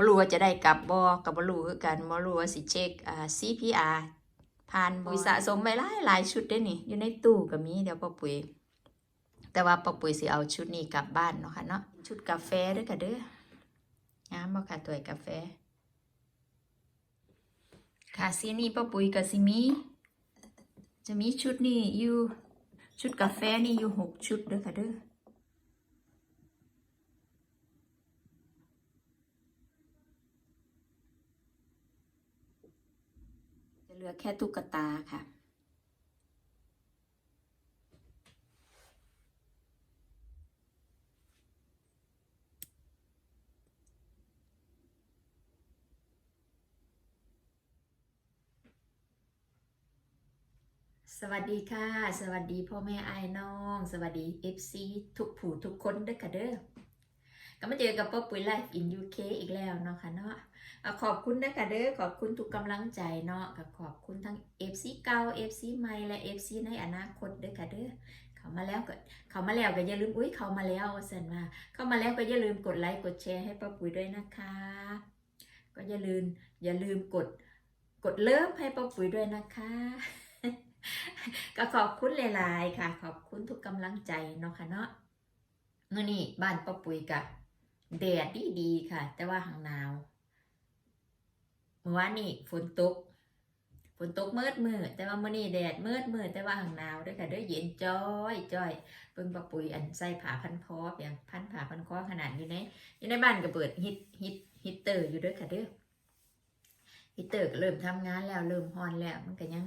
บ่รู้ว่าจะได้กลับบ่กับบ่รู้คือกันบ่รู้ว่าสิเช็คอ่า CPR ผ่านบ่ปุ๋ยสะสมไว้หลายหลายชุดเด้นี่ อยู่ในตู้ก็มีเดี๋ยวป้าปุ๋ย แต่ว่าป้าปุ๋ยสิเอาชุดนี้กลับบ้านเนาะค่ะเนาะชุดกาแฟด้อค่ะเด้องามบ่ค่ะถ้วยกาแฟ ค่ะสีนี้ป้าปุ๋ยกับสิมีจะมีชุดนี้อยู่ชุดกาแฟนี่อยู่หกชุดด้อค่ะเด้อ เหลือแค่ตุ๊กตาค่ะสวัสดีค่ะ สวัสดีพ่อแม่ไอ้ายน้อง สวัสดี FC ทุกผู้ทุกคนเด้อค่ะเด้อ ก็มาเจอกับป้าปุ๋ยไลฟ์อินยูเคอีกแล้วเนาะค่ะเนาะขอบคุณนะคะเด้อขอบคุณทุกกำลังใจเนาะก็ขอบคุณทั้ง FC เก่า FC ใหม่และ FC ในอนาคตเด้อค่ะเด้อเขามาแล้วก็เขามาแล้วก็อย่าลืมอุ้ยเขามาแล้วสันว่าเข้ามาแล้วก็อย่าลืมกดไลค์กดแชร์ให้ป้าปุ๋ยด้วยนะคะ ก็อย่าลืมอย่าลืมกดกดเลิฟให้ป้าปุ๋ยด้วยนะคะก็ขอบคุณหลาย ๆ ค่ะ ขอบคุณทุกกำลังใจเนาะค่ะเนาะเมื่อนี้บ้านป้าปุ๋ยกับ แดดดีดีค่ะ แต่ว่าหางหนาวเมื่อวานนี้ฝนตกฝนตกมืดมืดแต่ว่ามื่อนี้แดดมืดมืดแต่ว่าหางหนาวด้วยค่ะเด้วยเย็นจ้อยจ้อยเพิ่งป้าปุ๋ยอันใส่ผ้าพันคออย่างพันผ้าพันคอขนาดอยู่ในอยู่ในบ้านก็เปิดฮิตฮิตฮิตเตอร์อยู่ด้วยค่ะเด้อฮิตเตอร์ก็เริ่มทำงานแล้วเริ่มฮอนแล้วมันก็ยัง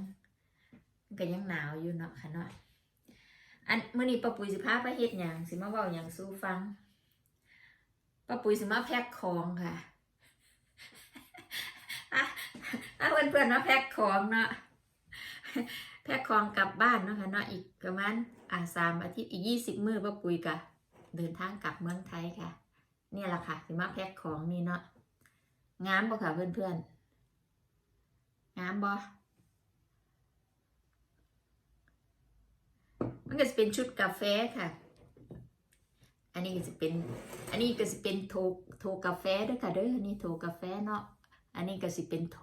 มันก็ยังหนาวอยู่เนาะค่ะเนาะอันมื้อนี้ป้าปุ๋ยสิพาไปเฮ็ดหยังสิมาเว้าหยังสู่ฟัง ป้าปุ๋ยสิมาแพ็คของค่ะอะอะเพื่อนๆมาแพ็คของเนาะแพ็คของกลับบ้านเนาะค่ะเนาะอีกประมาณอ่าสามอาทิตย์อีกยี่สิบมื้อป้าปุ๋ยกะเดินทางกลับเมืองไทยค่ะ เนี่ยแหละค่ะสิมาแพ็คของนี่เนาะงามบ่ค่ะเพื่อนๆงามบ่มันก็จะเป็นชุดกาแฟค่ะ อันนี้ก็จะเป็น อันนี้ก็จะเป็นโทโทกาแฟด้วยค่ะเด้อ นี่โทกาแฟเนาะ อันนี้ก็จะเป็นโท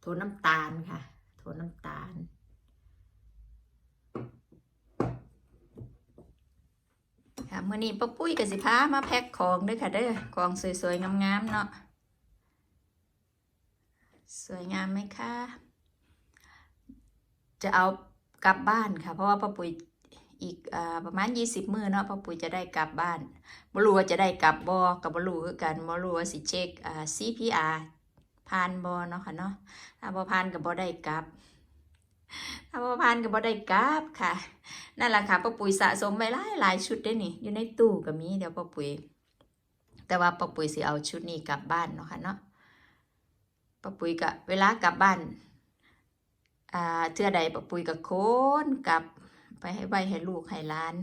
โทน้ำตาลค่ะ โทน้ำตาล ค่ะเมื่อนี้ป้าปุ้ยกับสิพามาแพ็คของด้วยค่ะเด้อ ของสวยๆงามๆเนาะ สวยงามไหมคะ จะเอากลับบ้านค่ะ เพราะว่าป้าปุ๋ย อีกอประมาณ 20 มื้อเนาะป้าปุ๋ยจะได้กลับบ้านบ่รู้ว่าจะได้กลับบ่กับบ่รู้คือกันบ่รู้ว่าสิเช็คอ่า CPR ผ่านบ่เนาะค่ะเนาะถ้าบ่ผ่านก็บ่ได้กลับถ้าบ่ผ่านก็บ่ได้กลับค่ะ นั่นแหละค่ะป้าปุ๋ยสะสมไว้หลายหลายชุดเด้นี่ อยู่ในตู้ก็มีเดี๋ยวป้าปุ๋ยแต่ว่าป้าปุ๋ยสิเอาชุดนี้กลับบ้านเนาะค่ะเนาะป้าปุ๋ยก็เวลากลับบ้านอ่าเทื่อใดปะปุยกับโค้นกลับ ไปให้ใบให้ลูกให้ล้าน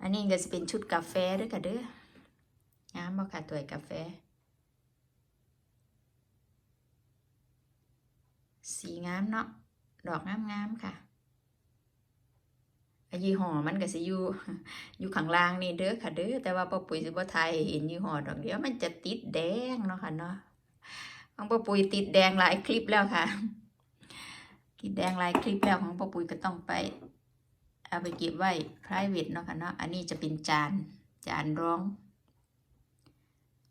อันนี้ก็จะเป็นชุดกาแฟด้วยค่ะเด้องามบ่ค่ะตัวยกาแฟ สีงามเนาะดอกงามงามๆค่ะยี่ห้อมันก็สิอยู่อยู่ข้างล่างนี่เด้อค่ะเด้อแต่ว่าป้าปุ๋ยสิบ่ทายเห็นยี่ห้อดอกเดียวมันจะติดแดงเนาะค่ะเนาะของป้าปุ๋ยติดแดงหลายคลิปแล้วค่ะ กินแดงหลายคลิปแล้วของป้าปุ๋ยก็ต้องไป เอาไปเก็บไว้ private เนาะค่ะเนาะอันนี้จะเป็นจานจานร้อง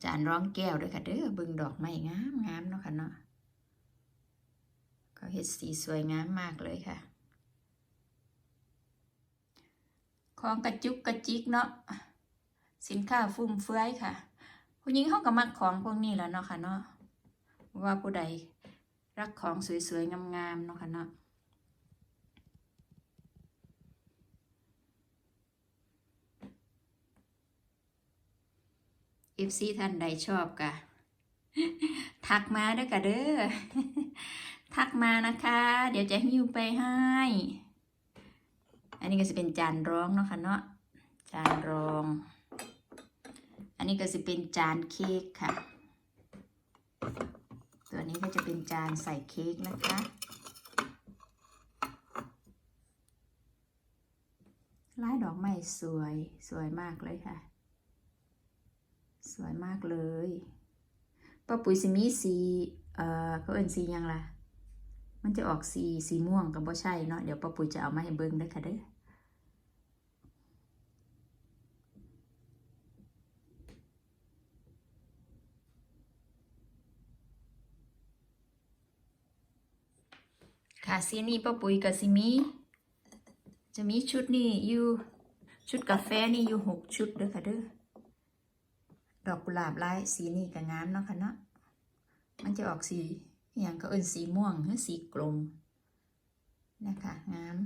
จานร้องแก้วด้วยค่ะเด้อบิ่งดอกไม้งามงามเนาะค่ะเนาะก็เฮ็ดสีสวยงามมากเลยค่ะของกระจุกกระจิกเนาะสินค้าฟุ่มเฟือยค่ะ ผู้หญิงเขาก็มักของพวกนี้แล้วเนาะค่ะเนาะว่าผู้ใด รักของสวยๆ งามๆเนาะค่ะเนาะเอฟซีท่านใดชอบกะทักมาด้อกะเด้อทักมานะคะ เดี๋ยวจะหิ้วไปให้ อันนี้ก็จะเป็นจานรองเนาะค่ะเนาะจานรอง อันนี้ก็จะเป็นจานเค้กค่ะ จะเป็นจานใส่เค้กนะคะ ลายดอกไม้สวยสวยมากเลยค่ะ สวยมากเลยป้าปุ๋ยสิมีสี เอ่อเขาเอินสียังล่ะ มันจะออกสีสีม่วงกับบ่ใช่เนาะ เดี๋ยวป้าปุ๋ยจะเอามาให้เบิ่งด้อค่ะเด้อ ค่ะสีนี้ป้าปุ๋ยกับสีมีจะมีชุดนี้อยู่ชุดกาแฟนี่อยู่หกชุดเด้อค่ะเด้อดอกกุหลาบลายสีนี้ก็งามเนาะค่ะเนาะมันจะออกสีอย่างก็เอินสีม่วงหรือสีกลมนะคะงาม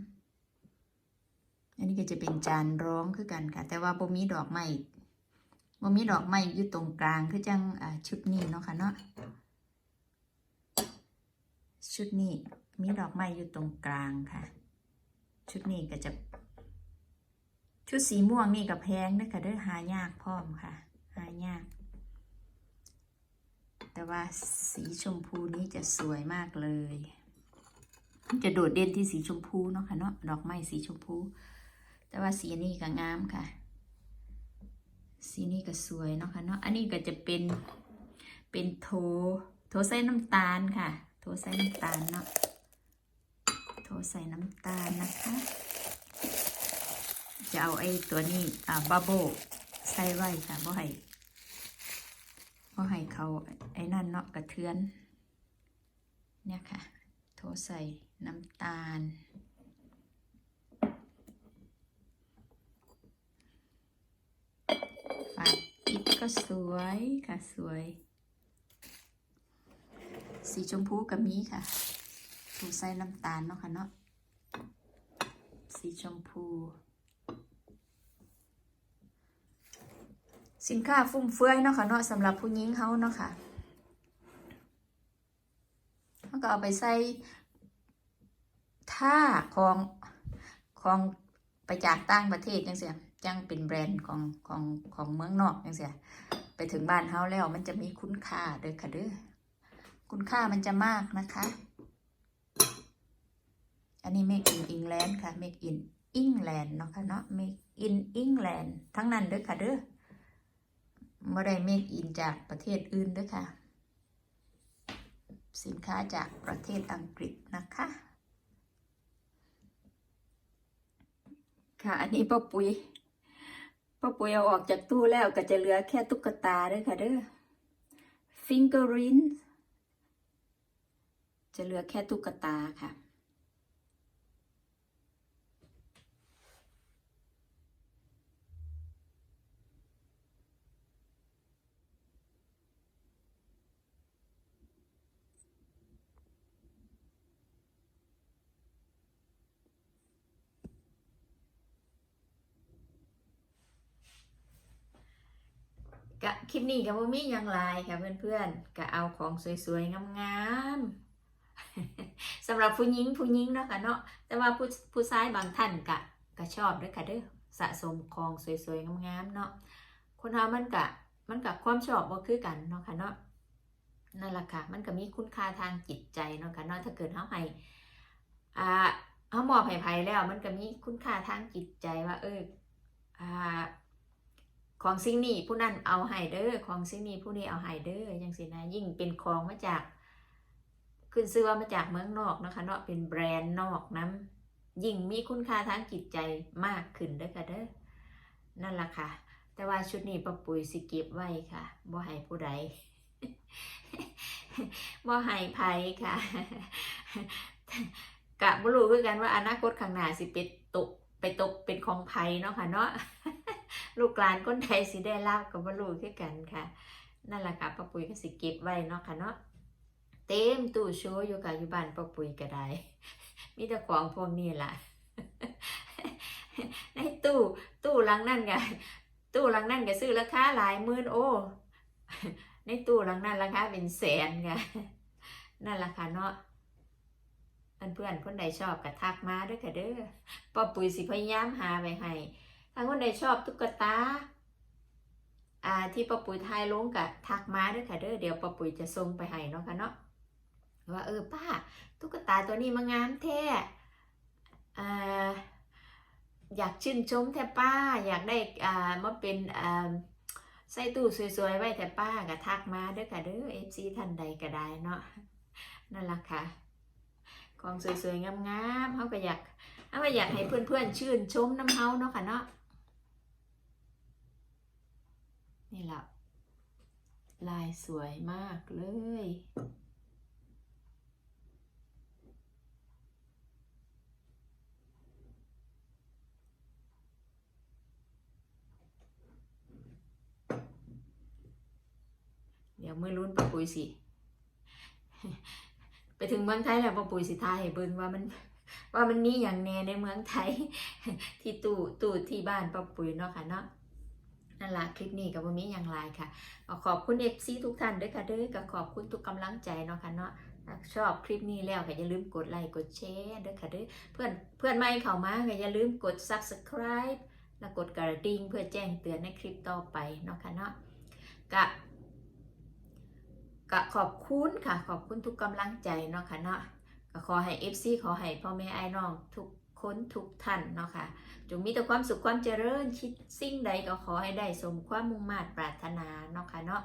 อันนี้ก็จะเป็นจานร้องคือกันค่ะ แต่ว่าบ่มีดอกไม้บ่มีดอกไม้อยู่ตรงกลางคือจังชุดนี้เนาะค่ะเนาะ ชุดนี้มีดอกไม้อยู่ตรงกลางค่ะ ชุดนี้ก็จะ ชุดสีม่วงนี่กับแพงนะคะเด้อหายากพร้อมค่ะ หายาก แต่ว่าสีชมพูนี้จะสวยมากเลย จะโดดเด่นที่สีชมพูเนาะค่ะเนาะดอกไม้สีชมพู แต่ว่าสีนี้ก็งามค่ะ สีนี้ก็สวยเนาะค่ะเนาะอันนี้ก็จะเป็นเป็นโทโทใส่น้ำตาลค่ะ โทใส่น้ำตาลเนาะโทใส่น้ำตาลนะคะ จะเอาไอ้ตัวนี้อ่าบับเบิลใส่ไว้ค่ะบ่ให้บ่ให้เขาไอ้นั่นเนาะกระเทือน เนี่ยค่ะ โทใส่น้ำตาลฝาปิดก็สวยค่ะสวย สีชมพูกับมีค่ะ ถูใส่น้ำตาลเนาะค่ะเนาะ สีชมพู สินค้าฟุ่มเฟือยเนาะค่ะเนาะสำหรับผู้หญิงเขาเนาะค่ะเขาก็เอาไปใส่ถ้าของของไปจากต่างประเทศจังเสียจังเป็นแบรนด์ของของของเมืองนอกจังเสียไปถึงบ้านเฮาแล้วมันจะมีคุณค่าเด้อค่ะเด้อ คุณค่ามันจะมากนะคะ อันนี้ make in England ค่ะ make in England เนาะค่ะเนาะ make in England ทั้งนั้นเด้อค่ะเด้อไม่ได้ make in จากประเทศอื่นเด้อค่ะ สินค้าจากประเทศอังกฤษนะคะ ค่ะอันนี้ป้าปุ๋ยป้าปุ๋ยเอาออกจากตู้แล้วก็จะเหลือแค่ตุ๊กตาเด้อค่ะเด้อ fingerprint จะเหลือแค่ตุ๊กตาค่ะ กะคลิปนี้กับว่ามีหยังไลายค่ะเพื่อนๆก็เอาของสวยๆงามๆ สำหรับผู้หญิงผู้หญิงเนาะค่ะเนาะแต่ว่าผู้ผู้ชายบางท่านกะก็ชอบด้วยค่ะเด้อสะสมของสวยๆงามๆเนาะคนเรามันกะมันกับความชอบบ่คือกันเนาะค่ะเนาะนั่นแหละค่ะ มันก็มีคุณค่าทางจิตใจเนาะค่ะเนาะถ้าเกิดเฮาให้อ่าเฮามอบให้ไผแล้ว มันก็มีคุณค่าทางจิตใจว่า เอออ่าของสิ่งนี้ผู้นั้นเอาให้เด้อของสิ่งนี้ผู้นี้เอาให้เด้อยังสินะยิ่งเป็นของมาจาก ขึ้นซื้อว่ามาจากเมืองนอกนะคะเนาะเป็นแบรนด์นอกน้ำยิ่งมีคุณค่าทางจิตใจมากขึ้นด้อค่ะเด้อนั่นละค่ะ แต่ว่าชุดนี้ป้าปุ๋ยสิเก็บไว้ค่ะบ่ให้ผู้ใดบ่ให้ไผค่ะกะบ่รู้คือกันว่าอนาคตข้างหน้าสิเป็นตกไปตกเป็นของไผเนาะค่ะเนาะลูกหลานคนไทยสิได้ลาบกับบรูคือกันค่ะ นั่นแหละค่ะป้าปุ๋ยก็สิเก็บไว้เนาะค่ะเนาะ เต็มตู้โชว์อยู่กับอยู่บ้านป้าปุ๋ยก็ได้ มีแต่ของพวกนี้ล่ะ ในตู้ตู้หลังนั่นไงตู้หลังนั่นก็ซื้อราคาหลายหมื่นโอ้ ในตู้หลังนั่นราคาเป็นแสนค่ะนั่นแหละค่ะเนาะเพื่อนๆคนใดชอบก็ทักมาด้วยค่ะเด้อป้าปุ๋ยสิพยายามหาไว้ให้ถ้าคนใดชอบตุ๊กตาอ่าที่ป้าปุ๋ยทายลงกะทักมาด้วยค่ะเด้อเดี๋ยวป้าปุ๋ยจะส่งไปให้เนาะค่ะเนาะ ว่าเออป้าตุ๊กตาตัวนี้มางามแท้อ่อยากชื่นชมแท้ป้า อยากได้มาเป็นใส่ตู้สวยๆ ไว้แต่ป้าก็ทักมาเด้อค่ะเด้อ FC ท่านใดก็ได้เนาะนั่นแหละค่ะของสวยๆงามๆเฮาก็อยากเฮาก็อยากให้เพื่อนๆชื่นชมน้ำเฮาเนาะค่ะเนาะนี่แหละลายสวยมากเลย เดี๋ยวมือลุ้นปะปุยสิ ไปถึงเมืองไทยแล้วปะปุยสิทายให้เบิ่งว่ามันว่ามันมีอย่างแน่ในเมืองไทย ที่ตู้ตู้ที่บ้านปะปุยเนาะค่ะเนาะนั่นละคลิปนี้ก็บ่มีอย่างไรค่ะ ขอบคุณเอฟซีทุกท่านด้วยค่ะด้อก็ขอบคุณทุกกำลังใจเนาะค่ะเนาะชอบคลิปนี้แล้วก็อย่าลืมกดไลค์กดแชร์ด้วยค่ะด้อเพื่อนเพื่อนใหม่เข้ามาก็อย่าลืมกด subscribe แล้วกดกระดิ่งเพื่อแจ้งเตือนในคลิปต่อไปเนาะค่ะเนาะกะ ก็ขอบคุณค่ะ ขอบคุณทุกกำลังใจเนาะค่ะเนาะก็ขอให้ FC ขอให้พ่อแม่ไอ้น้องทุกคนทุกท่านเนาะค่ะจงมีแต่ความสุขความเจริญคิดสิ่งใดก็ขอให้ได้สมความมุ่งมา่ปรารถนาเนาะค่ะเนาะ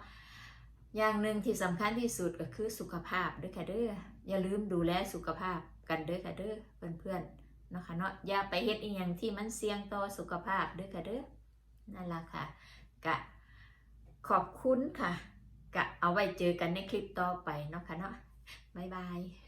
อย่างหนึ่งที่สำคัญที่สุดก็คือสุขภาพเด้วยค่ะเด้ออย่าลืมดูแลสุขภาพกันเด้อค่ะเด้อเพื่อนๆเนาะค่ะเนาะอย่าไปเฮ็ดอีหยังที่มันเสี่ยงต่อสุขภาพเด้อค่ะเด้อนั่นละค่ะกะขอบคุณค่ะ ก็เอาไว้เจอกันในคลิปต่อไปเนาะค่ะเนาะบ๊ายบาย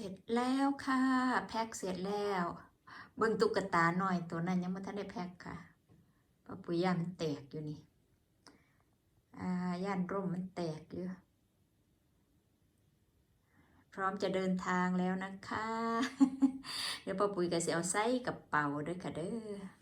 ร็จแล้วค่ะ แพ็คเสร็จแล้ว เบิ่งตุ๊กตาหน่อยตัวนั้นยังไม่ทันได้แพ็คค่ะเพราะปุ๋ยยามันแตกอยู่นี่อ่าย่านร่มมันแตกอยู่พร้อมจะเดินทางแล้วนะคะ เดี๋ยวป้าปุ๋ยก็จะเอาไส้กระเป๋าด้วยค่ะเด้อ